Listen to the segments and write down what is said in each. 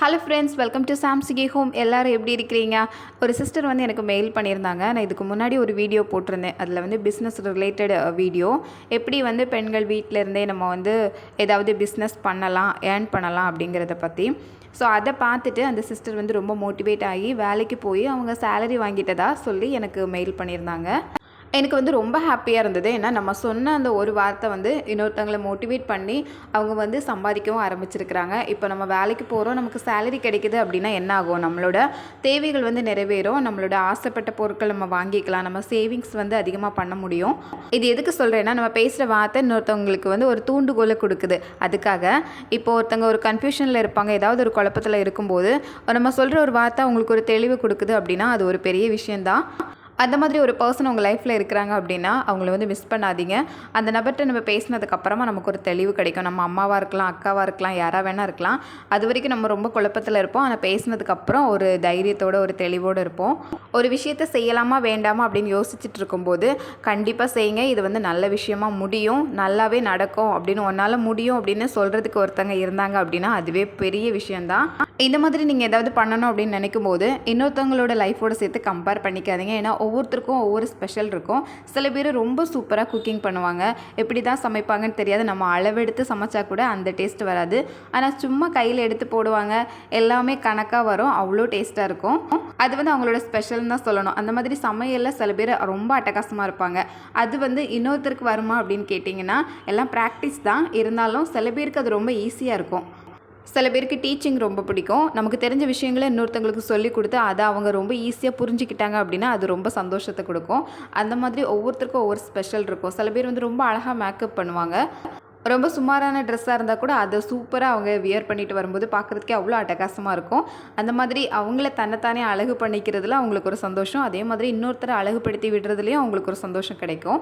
Hello friends welcome to சாம்சிகி home எல்லோரும் எப்படி இருக்கிறீங்க? ஒரு சிஸ்டர் வந்து எனக்கு மெயில் பண்ணியிருந்தாங்க. நான் இதுக்கு முன்னாடி ஒரு வீடியோ போட்டிருந்தேன். அதில் வந்து பிஸ்னஸ் ரிலேட்டட் வீடியோ எப்படி வந்து பெண்கள் வீட்டில் இருந்தே நம்ம வந்து ஏதாவது பிஸ்னஸ் பண்ணலாம் ஏர்ன் பண்ணலாம் அப்படிங்கிறத பற்றி ஸோ அதை பார்த்துட்டு அந்த சிஸ்டர் வந்து ரொம்ப மோட்டிவேட் ஆகி வேலைக்கு போய் அவங்க சேலரி வாங்கிட்டதா சொல்லி எனக்கு மெயில் பண்ணியிருந்தாங்க. எனக்கு வந்து ரொம்ப ஹாப்பியாக இருந்தது. ஏன்னா நம்ம சொன்ன அந்த ஒரு வார்த்தை வந்து இன்னொருத்தவங்களை மோட்டிவேட் பண்ணி அவங்க வந்து சம்பாதிக்கவும் ஆரம்பிச்சிருக்கிறாங்க. இப்போ நம்ம வேலைக்கு போகிறோம் நமக்கு சேலரி கிடைக்குது அப்படின்னா என்ன ஆகும்? நம்மளோட தேவைகள் வந்து நிறைவேறும். நம்மளோட ஆசைப்பட்ட பொருட்கள் நம்ம வாங்கிக்கலாம். நம்ம சேவிங்ஸ் வந்து அதிகமாக பண்ண முடியும். இது எதுக்கு சொல்கிறேன்னா நம்ம பேசுகிற வார்த்தை இன்னொருத்தவங்களுக்கு வந்து ஒரு தூண்டுகோலை கொடுக்குது. அதுக்காக இப்போ ஒருத்தவங்க ஒரு கன்ஃபியூஷனில் இருப்பாங்க ஏதாவது ஒரு குழப்பத்தில் இருக்கும்போது நம்ம சொல்கிற ஒரு வார்த்தை அவங்களுக்கு ஒரு தெளிவு கொடுக்குது அப்படின்னா அது ஒரு பெரிய விஷயந்தான் அந்த மாதிரி ஒரு பர்சன் உங்கள் லைஃப்பில் இருக்கிறாங்க அப்படின்னா அவங்கள வந்து மிஸ் பண்ணாதீங்க. அந்த நபர்கிட்ட நம்ம பேசினதுக்கப்புறமா நமக்கு ஒரு தெளிவு கிடைக்கும். நம்ம அம்மாவாக இருக்கலாம் அக்காவாக இருக்கலாம் யாராக வேணா இருக்கலாம். அது வரைக்கும் நம்ம ரொம்ப குழப்பத்தில் இருப்போம். ஆனால் பேசினதுக்கப்புறம் ஒரு தைரியத்தோட ஒரு தெளிவோடு இருப்போம். ஒரு விஷயத்த செய்யலாமா வேண்டாமா அப்படின்னு யோசிச்சுட்டு இருக்கும்போது கண்டிப்பாக செய்யுங்க. இது வந்து நல்ல விஷயமா முடியும். நல்லாவே நடக்கும் அப்படின்னு உன்னால் முடியும் அப்படின்னு சொல்கிறதுக்கு ஒருத்தங்க இருந்தாங்க அப்படின்னா அதுவே பெரிய விஷயந்தான் இந்த மாதிரி நீங்கள் ஏதாவது பண்ணணும் அப்படின்னு நினைக்கும் போது இன்னொருத்தவங்களோட லைஃபோட சேர்த்து கம்பேர் பண்ணிக்காதீங்க. ஏன்னா ஒவ்வொருத்தருக்கும் ஒவ்வொரு ஸ்பெஷல் இருக்கும். சில பேர் ரொம்ப சூப்பராக குக்கிங் பண்ணுவாங்க. எப்படி தான் சமைப்பாங்கன்னு தெரியாது. நம்ம அளவெடுத்து சமைச்சா கூட அந்த டேஸ்ட் வராது. ஆனால் சும்மா கையில் எடுத்து போடுவாங்க. எல்லாமே கணக்காக வரும். அவ்வளோ டேஸ்ட்டாக இருக்கும். அது வந்து அவங்களோட ஸ்பெஷல்னு தான் சொல்லணும். அந்த மாதிரி சமையலில் சில பேர் ரொம்ப அட்டகாசமாக இருப்பாங்க. அது வந்து இன்னொருத்தருக்கு வருமா அப்படின்னு கேட்டிங்கன்னா எல்லாம் ப்ராக்டிஸ் தான். இருந்தாலும் சில பேருக்கு அது ரொம்ப ஈஸியாக இருக்கும். சில பேருக்கு டீச்சிங் ரொம்ப பிடிக்கும். நமக்கு தெரிஞ்ச விஷயங்களை இன்னொருத்தங்களுக்கு சொல்லி கொடுத்து அதை அவங்க ரொம்ப ஈஸியாக புரிஞ்சுக்கிட்டாங்க அப்படின்னா அது ரொம்ப சந்தோஷத்தை கொடுக்கும். அந்த மாதிரி ஒவ்வொருத்தருக்கும் ஒவ்வொரு ஸ்பெஷல் இருக்கும். சில பேர் வந்து ரொம்ப அழகாக மேக்கப் பண்ணுவாங்க. ரொம்ப சுமாரான ட்ரெஸ்ஸாக இருந்தால் கூட அதை சூப்பராக அவங்க வியர் பண்ணிட்டு வரும்போது பார்க்குறதுக்கே அவ்வளோ அட்டகாசமாக இருக்கும். அந்த மாதிரி அவங்கள தன்னைத்தானே அழகு பண்ணிக்கிறதுல அவங்களுக்கு ஒரு சந்தோஷம். அதே மாதிரி இன்னொருத்தரை அழகுபடுத்தி விடுறதுலேயும் அவங்களுக்கு ஒரு சந்தோஷம் கிடைக்கும்.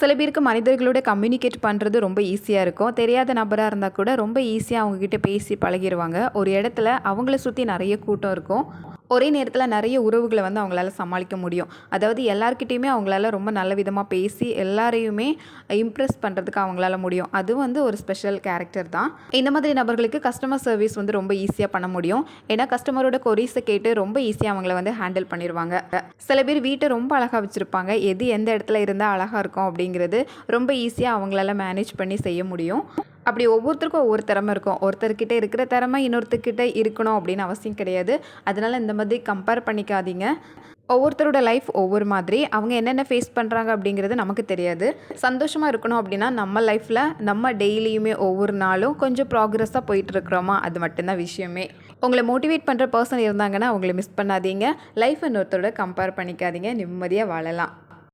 சில பேருக்கு மனிதர்களோட கம்யூனிகேட் பண்ணுறது ரொம்ப ஈஸியாக இருக்கும். தெரியாத நபராக இருந்தால் கூட ரொம்ப ஈஸியாக அவங்கக்கிட்ட பேசி பழகிடுவாங்க ஒரு இடத்துல அவங்கள சுற்றி நிறைய கூட்டம் இருக்கும். ஒரே நேரத்தில் நிறைய உறவுகளை வந்து அவங்களால சமாளிக்க முடியும். அதாவது எல்லாருக்கிட்டேயுமே அவங்களால ரொம்ப நல்ல விதமாக பேசி எல்லாரையுமே இம்ப்ரெஸ் பண்ணுறதுக்கு அவங்களால முடியும். அது வந்து ஒரு ஸ்பெஷல் கேரக்டர் தான். இந்த மாதிரி நபர்களுக்கு கஸ்டமர் சர்வீஸ் வந்து ரொம்ப ஈஸியாக பண்ண முடியும். ஏன்னா கஸ்டமரோட கொரீஸை கேட்டு ரொம்ப ஈஸியாக அவங்கள வந்து ஹேண்டில் பண்ணிடுவாங்க சில பேர் வீட்டை ரொம்ப அழகாக வச்சுருப்பாங்க. எது எந்த இடத்துல இருந்தால் அழகாக இருக்கும் அப்படிங்கிறது ரொம்ப ஈஸியாக அவங்களால மேனேஜ் பண்ணி செய்ய முடியும். அப்படி ஒவ்வொருத்தருக்கும் ஒவ்வொரு திறமை இருக்கும். ஒருத்தர்கிட்ட இருக்கிற திறமை இன்னொருத்தர்கிட்ட இருக்கணும் அப்படின்னு அவசியம் கிடையாது. அதனால் இந்த மாதிரி கம்பேர் பண்ணிக்காதீங்க. ஒவ்வொருத்தரோட லைஃப் ஒவ்வொரு மாதிரி. அவங்க என்னென்ன ஃபேஸ் பண்ணுறாங்க அப்படிங்கிறது நமக்கு தெரியாது. சந்தோஷமாக இருக்கணும் அப்படின்னா நம்ம லைஃப்பில் நம்ம டெய்லியுமே ஒவ்வொரு நாளும் கொஞ்சம் ப்ராக்ரெஸ்ஸாக போயிட்டுருக்குறோமா அது மட்டும்தான் விஷயமே. உங்களை மோட்டிவேட் பண்ணுற பர்சன் இருந்தாங்கன்னா அவங்கள மிஸ் பண்ணாதீங்க. லைஃப் இன்னொருத்தரோட கம்பேர் பண்ணிக்காதீங்க. நிம்மதியாக வாழலாம்.